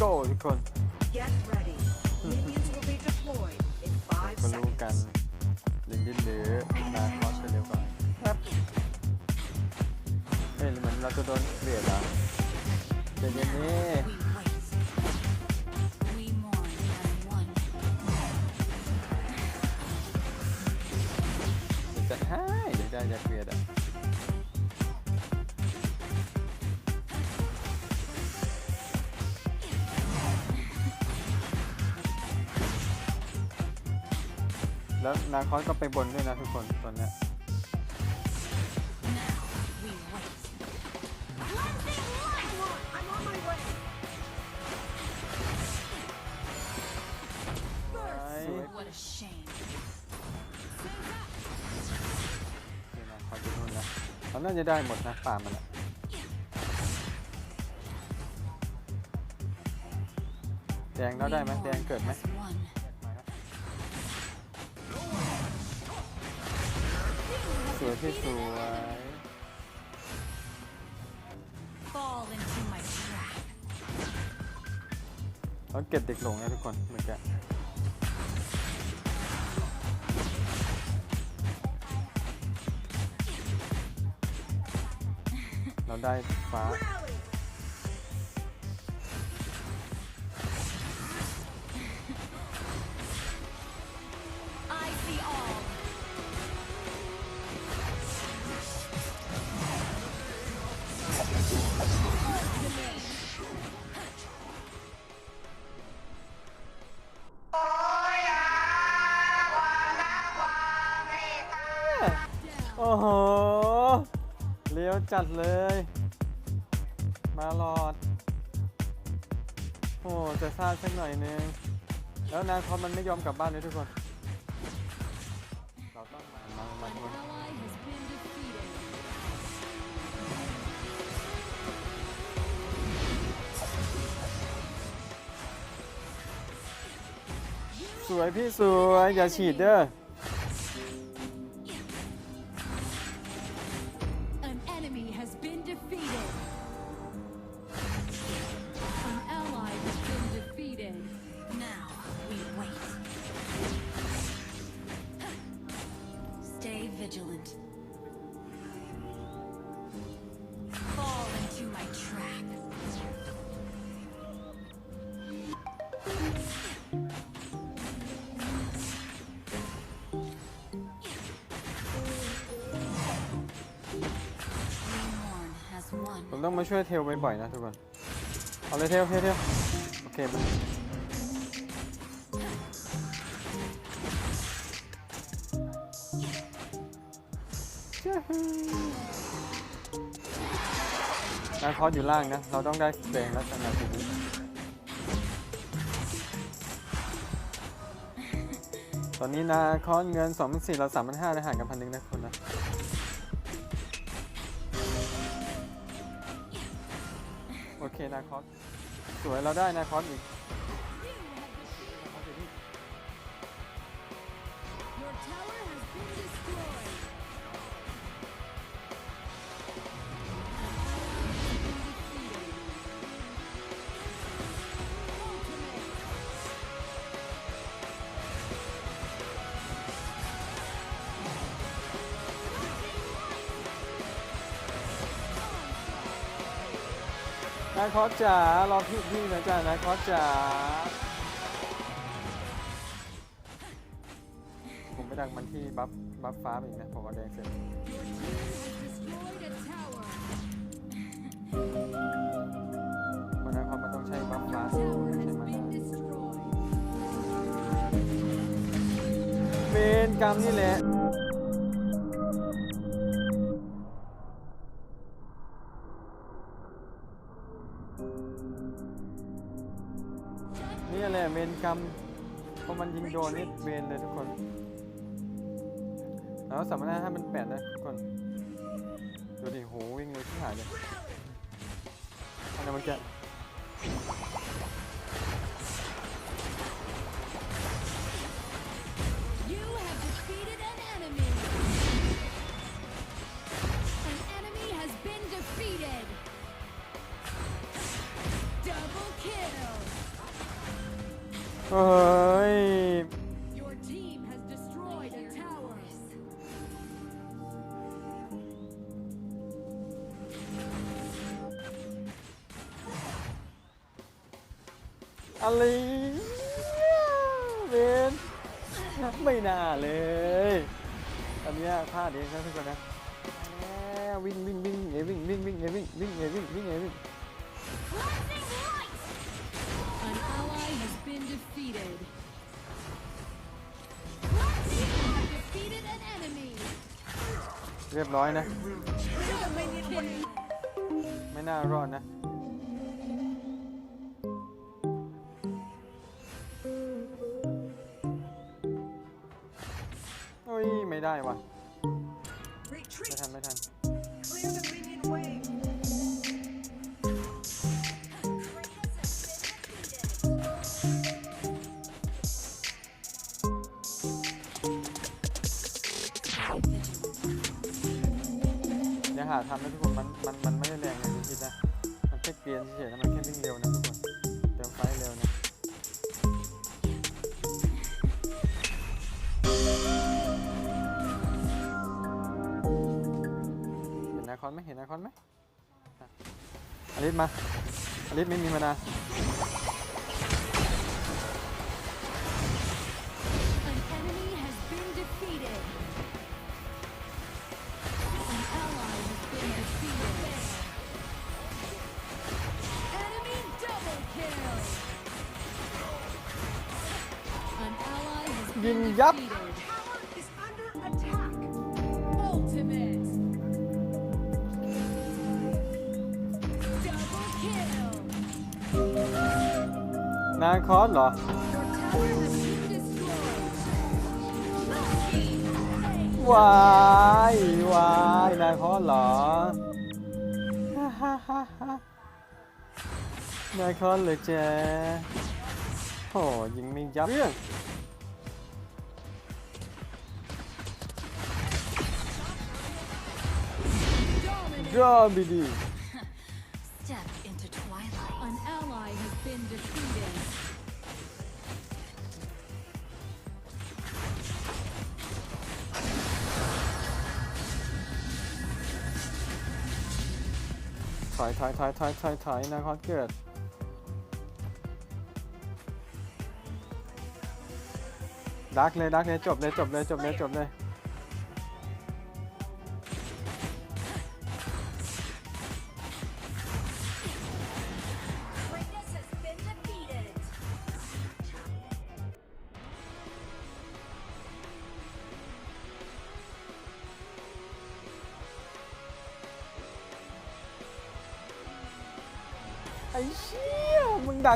go ทุกคน Get ready. Minions will be deployed in five ก็รู้กัน seconds. ลินดินหรือนาคอสจะเร็วกว่าครับเฮ้ยเหมือนเราจะโดนเกลียดอะเดี๋ยวนี้ We wait. We mourn as one. เดี๋ยวจะให้เดี๋ยวได้จะเกลียดอะ แล้วนาคอสก็ไปบนด้วยนะทุกคนตอนเนี้ย Now we wait. I'm on my way. สวย What a shame. นี่นะเขาจะนู่นนะเขาน่าจะได้หมดนะป่ามันอะแดงแล้วได้ไหม We แดง mourn เกิดไหม as one. สวยที่สวย Fall into my trap. เขาเก็บเด็กหลงนะทุกคนเมื่อกี้เราได้ฟ้า จัดเลย มาหลอด โอ้จะซาสักหน่อยนึง แล้วนาคอมมันไม่ยอมกลับบ้านเลยทุกคน เราต้องมามามาทุกคนสวยพี่สวย อย่าฉีดเด้อ vigilant. Fall into my trap. ผมต้องมาช่วยเทลบ่อยๆนะทุกคน เอาเลยเทลเทลเทลโอเค นนาคอสอยู่ล่างนะ เราต้องได้แดงแล้วนาทีนี้ตอนนี้นาคอสเงิน2 4 0 0เรา3 5 0 0แล้ห่างกันพันหนึ่งนะคนนะโอเคนาคอสสวยเราได้นาคอสอีก นายคอสจ๋ารอพี่พี่นะจ๊ะนายคอสจ๋าผมไปดักมันที่บัฟบัฟฟ้าไปอีกนะผมเอาแดงเสร็จมันนาคอสมันต้องใช้บัฟฟ้ามใช่ has มัน been destroyed. เวรกรรมนี่แหละ กรรมพอมันยิงโดนนี่เวนเลยทุกคน แล้วสามารถให้มันแปดนะทุกคน ดูดิโหวิ่งเลยที่หายเลยอะไรมันแกะ เฮ้ย Your team has destroyed a tower. อะไรเวนไม่น่าเลยอันเนี้ยพลาดเองครับทุกคนนะแหมวิ่งวิ่งวิ่งเอวิ่งวิ่งวิ่งเอวิ่งวิ่งเอวิ่งวิ่งเอวิ่ง been defeated. Defeated an enemy. เรียบร้อยนะ Kill. ไม่น่ารอดนะ โอ้ย ไม่ได้ว่ะ ไม่ Retreat. ทัน ไม่ทัน อย่าหาทำนะทุกคนมันมันมันไม่ได้แรงอย่างที่คิดนะ มันแค่เกรียนเฉยๆนะมันแค่วิ่งเร็วนะทุกคน เติมไฟเร็วนะเห็นนาคอนไหมเห็นนาคอนไหมอลิสมาอลิสไม่มีมานา An ิงยับ นางคอสเหรอ วายวายนายคอสเหรอ นายคอสเลยเจ้โหยิงไม่ยับ Dominate. รอบีดี Step into twilight. An ally has been defeated. ถอยถอยถอยถอยถอยถอยนายคอนเกิดดักเลยดักเลยจบเลยจบเลยจบเลยจบเลย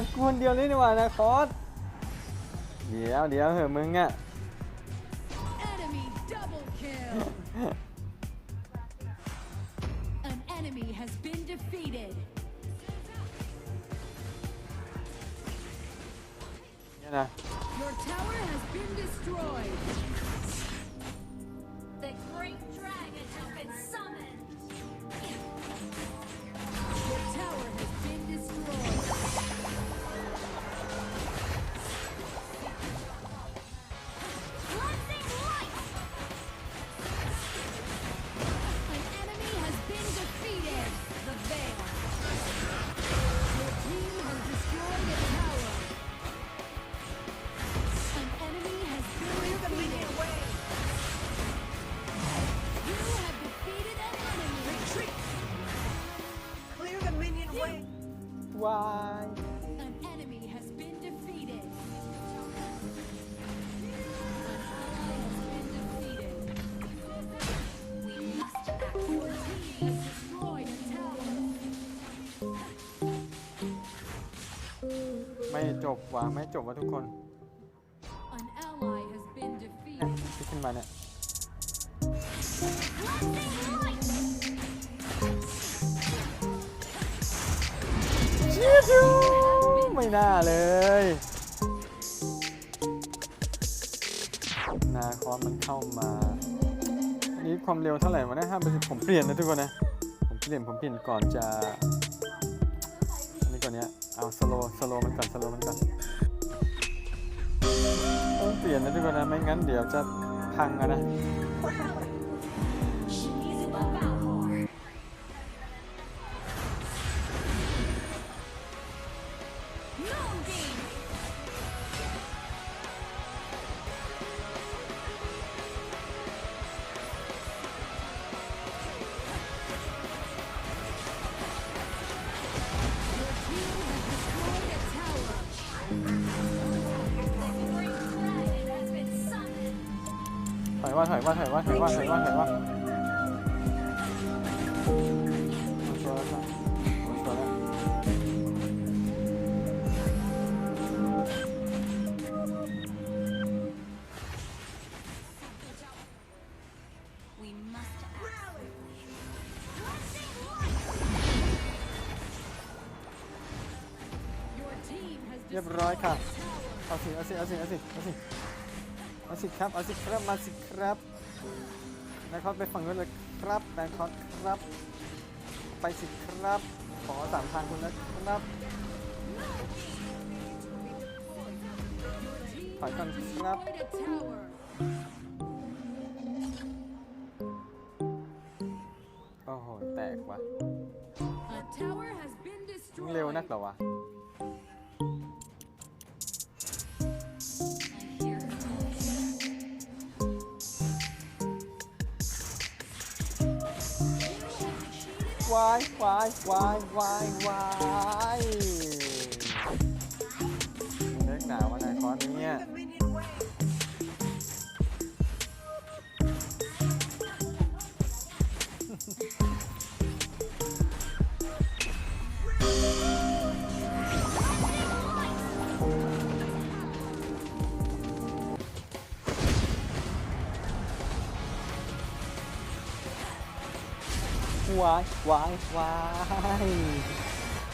มึงดักกูคนเดียวเลยนี่หว่านะคอสเดี๋ยวเดี๋ยวเหอะมึงอะ Enemy double kill. An enemy has been defeated. เนี่ยนะ Your tower has been destroyed. The great dragon has been summoned. วาย An enemy has been defeated. An ally has been defeated. We must act. Your team has destroyed a tower. ไม่จบว่ะไม่จบว่ะทุกคน An ally has been เนี่ย defeated. ที่ขึ้นมาเนี่ย Cleansing ไม่น่าเลยนาคอนมันเข้ามาอันนี้ความเร็วเท่าไหร่วะเนี่ยห้าเปอร์เซ็นต์ผมเปลี่ยนนะทุกคนนะ ผมเปลี่ยนผมเปลี่ยนก่อนจะอันนี้ก่อนเนี้ย เอาสโลสโลมันก่อนสโลมันก่อนเปลี่ยนนะทุกคนนะ ไม่งั้นเดี๋ยวจะพังนะ ว่าถอยว่าถอยว่าถอยว่าถอยว่าถอยว่าเรียบร้อยค่ะ เอาสิ เอาสิ เอาสิ เอาสิ เอาสิ เอาสิครับ เอาสิครับมาสิครับนายคอสไปฝั่งนู้นเลยครับนายคอสครับ ไปสิครับ ขอสามทางคุณนะครับ Team ถอยก่อน has ครับ destroyed a tower. โอ้โห แตกว่ะ A tower has been มึง destroyed. เร็วนักเหรอวะายวายวายวายวายเล็กหนาวว่านคอนเนี่ย วายวายวาย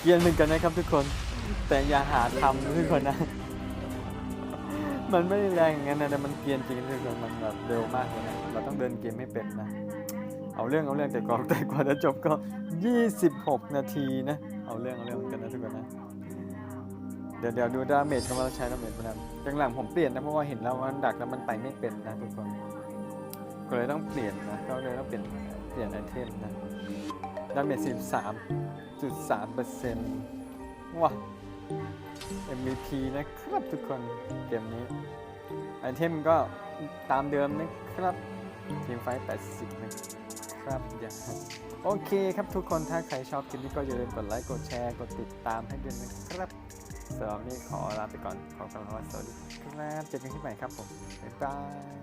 เกรียนเหมือนกันนะครับทุกคน แต่อย่าหาทำทุกคนนะ มันไม่ได้แรงอย่างนั้นนะแต่มันเกียนจริงทุกคนมันแบบเร็วมากเลยนะ เราต้องเดินเกมไม่เป็นนะ เอาเรื่องเอาเรื่องแต่ก่อนแต่กว่าจะจบก็ 26 นาทีนะ เอาเรื่องเอาเรื่องกันนะทุกคนนะ เดี๋ยวเดี๋ยวดูดาเมจกันว่าเราใช้ดาเมจนะจังหลังผมเปลี่ยนนะเพราะว่าเห็นแล้วว่ามันดักแล้วมันไปไม่เป็นนะทุกคน ก็เลยต้องเปลี่ยนนะ ก็เลยต้องเปลี่ยน เปลี่ยนไอเทมนะดาเมจ13.3เปอร์เซ็นต์ว้า MVP นะครับทุกคนเกมนี้ ไอเทมก็ตามเดิมนะครับทีมไฟท์80นะครับอย่าโอเคครับทุกคนถ้าใครชอบคลิปนี้ก็อย่าลืมกดไลค์กดแชร์กดติดตามให้ด้วยนะครับสำหรับวันนี้ขอลาไปก่อนขอกล่าวคำว่าสวัสดีครับเจอกันที่ใหม่ครับผมบ๊ายบาย